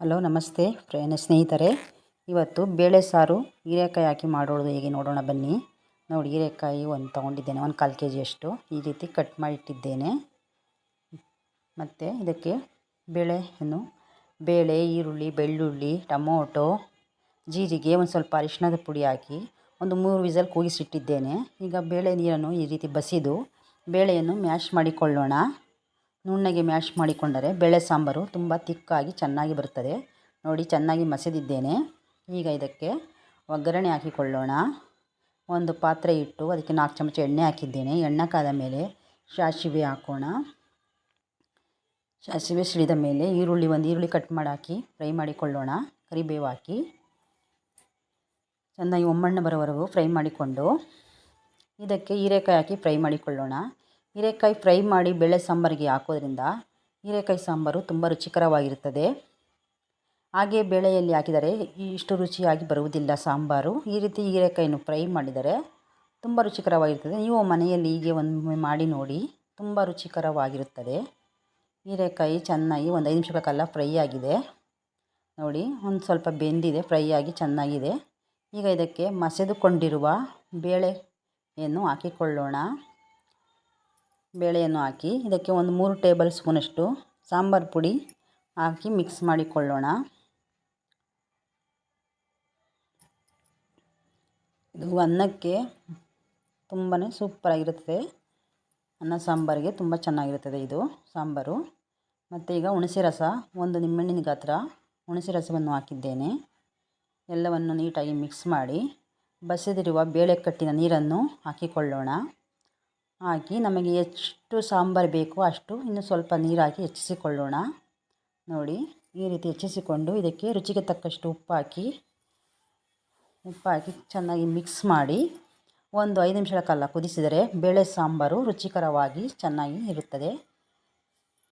Hello, ನಮಸ್ತೆ ಪ್ರಯಾಣ ಸ್ನೇಹಿತರೆ. ಇವತ್ತು ಬೇಳೆ ಸಾರು ಹೀರೆಕಾಯಿ ಹಾಕಿ ಮಾಡೋದು ಹೇಗೆ ನೋಡೋಣ ಬನ್ನಿ. ನೋಡಿ, ಹೀರೆಕಾಯಿ ಒಂದು ತೊಗೊಂಡಿದ್ದೇನೆ, ಒಂದು ಕಾಲು ಕೆ ಜಿಯಷ್ಟು ಈ ರೀತಿ ಕಟ್ ಮಾಡಿಟ್ಟಿದ್ದೇನೆ. ಮತ್ತು ಇದಕ್ಕೆ ಬೇಳೆಯನ್ನು ಬೇಳೆ, ಈರುಳ್ಳಿ, ಬೆಳ್ಳುಳ್ಳಿ, ಟೊಮೊಟೊ, ಜೀರಿಗೆ, ಒಂದು ಸ್ವಲ್ಪ ಅರಿಶಿಣದ ಪುಡಿ ಹಾಕಿ ಒಂದು ಮೂರು ವಿಸಲ್ ಕೂಗಿಸಿಟ್ಟಿದ್ದೇನೆ. ಈಗ ಬೇಳೆ ನೀರನ್ನು ಈ ರೀತಿ ಬಸಿದು ಬೇಳೆಯನ್ನು ಮ್ಯಾಶ್ ಮಾಡಿಕೊಳ್ಳೋಣ. ನುಣ್ಣಗೆ ಮ್ಯಾಶ್ ಮಾಡಿಕೊಂಡರೆ ಬೇಳೆ ಸಾಂಬಾರು ತುಂಬ ತಿಕ್ಕಾಗಿ ಚೆನ್ನಾಗಿ ಬರುತ್ತದೆ. ನೋಡಿ, ಚೆನ್ನಾಗಿ ಮಸೆದಿದ್ದೇನೆ. ಈಗ ಇದಕ್ಕೆ ಒಗ್ಗರಣೆ ಹಾಕಿಕೊಳ್ಳೋಣ. ಒಂದು ಪಾತ್ರೆ ಇಟ್ಟು ಅದಕ್ಕೆ ನಾಲ್ಕು ಚಮಚ ಎಣ್ಣೆ ಹಾಕಿದ್ದೇನೆ. ಎಣ್ಣೆ ಕಾದ ಮೇಲೆ ಸಾಸಿವೆ ಹಾಕೋಣ. ಸಾಸಿವೆ ಸಿಡಿದ ಮೇಲೆ ಈರುಳ್ಳಿ, ಒಂದು ಈರುಳ್ಳಿ ಕಟ್ ಮಾಡಿ ಹಾಕಿ, ಫ್ರೈ ಮಾಡಿಕೊಳ್ಳೋಣ. ಕರಿಬೇವು ಹಾಕಿ. ಚೆನ್ನಾಗಿ ಒಮ್ಮಣ್ಣ ಬರೋವರೆಗೂ ಫ್ರೈ ಮಾಡಿಕೊಂಡು ಇದಕ್ಕೆ ಹೀರೆಕಾಯಿ ಹಾಕಿ ಫ್ರೈ ಮಾಡಿಕೊಳ್ಳೋಣ. ಹೀರೆಕಾಯಿ ಫ್ರೈ ಮಾಡಿ ಬೇಳೆ ಸಾಂಬಾರಿಗೆ ಹಾಕೋದ್ರಿಂದ ಹೀರೆಕಾಯಿ ಸಾಂಬಾರು ತುಂಬ ರುಚಿಕರವಾಗಿರುತ್ತದೆ. ಹಾಗೆ ಬೇಳೆಯಲ್ಲಿ ಹಾಕಿದರೆ ಇಷ್ಟು ರುಚಿಯಾಗಿ ಬರುವುದಿಲ್ಲ ಸಾಂಬಾರು. ಈ ರೀತಿ ಹೀರೆಕಾಯಿಯನ್ನು ಫ್ರೈ ಮಾಡಿದರೆ ತುಂಬ ರುಚಿಕರವಾಗಿರ್ತದೆ ನೀವು ಮನೆಯಲ್ಲಿ ಹೀಗೆ ಒಮ್ಮೆ ಮಾಡಿ ನೋಡಿ ತುಂಬ ರುಚಿಕರವಾಗಿರುತ್ತದೆ. ಹೀರೆಕಾಯಿ ಚೆನ್ನಾಗಿ ಒಂದು ಐದು ನಿಮಿಷಗಳ ಕಾಲ ಫ್ರೈ ಆಗಿದೆ. ನೋಡಿ, ಒಂದು ಸ್ವಲ್ಪ ಬೆಂದಿದೆ, ಫ್ರೈ ಆಗಿ ಚೆನ್ನಾಗಿದೆ. ಈಗ ಇದಕ್ಕೆ ಮಸೆದುಕೊಂಡಿರುವ ಬೇಳೆಯನ್ನು ಹಾಕಿಕೊಳ್ಳೋಣ. ಬೇಳೆಯನ್ನು ಹಾಕಿ, ಇದಕ್ಕೆ ಒಂದು ಮೂರು ಟೇಬಲ್ ಸ್ಪೂನಷ್ಟು ಸಾಂಬಾರು ಪುಡಿ ಹಾಕಿ ಮಿಕ್ಸ್ ಮಾಡಿಕೊಳ್ಳೋಣ. ಇದು ಅನ್ನಕ್ಕೆ ತುಂಬಾ ಸೂಪರಾಗಿರುತ್ತದೆ ಅನ್ನ ಸಾಂಬಾರಿಗೆ ತುಂಬ ಚೆನ್ನಾಗಿರುತ್ತದೆ ಇದು ಸಾಂಬಾರು. ಮತ್ತು ಈಗ ಹುಣಸೆ ರಸ, ಒಂದು ನಿಮ್ಮೆಣ್ಣಿನ ಗಾತ್ರ, ಹುಣಸೆ ರಸವನ್ನು ಹಾಕಿದ್ದೇನೆ. ಎಲ್ಲವನ್ನು ನೀಟಾಗಿ ಮಿಕ್ಸ್ ಮಾಡಿ, ಬಸಿದಿರುವ ಬೇಳೆ ಕಟ್ಟಿನ ನೀರನ್ನು ಹಾಕಿಕೊಳ್ಳೋಣ. ಹಾಕಿ ನಮಗೆ ಎಷ್ಟು ಸಾಂಬಾರು ಬೇಕೋ ಅಷ್ಟು ಇನ್ನು ಸ್ವಲ್ಪ ನೀರು ಹೆಚ್ಚಿಸಿಕೊಳ್ಳೋಣ. ನೋಡಿ, ಈ ರೀತಿ ಹೆಚ್ಚಿಸಿಕೊಂಡು ಇದಕ್ಕೆ ರುಚಿಗೆ ತಕ್ಕಷ್ಟು ಉಪ್ಪು ಹಾಕಿ ಉಪ್ಪು ಚೆನ್ನಾಗಿ ಮಿಕ್ಸ್ ಮಾಡಿ ಒಂದು ಐದು ನಿಮಿಷಗಳ ಕಾಲ ಕುದಿಸಿದರೆ ಬೇಳೆ ಸಾಂಬಾರು ರುಚಿಕರವಾಗಿ ಚೆನ್ನಾಗಿ ಇರುತ್ತದೆ.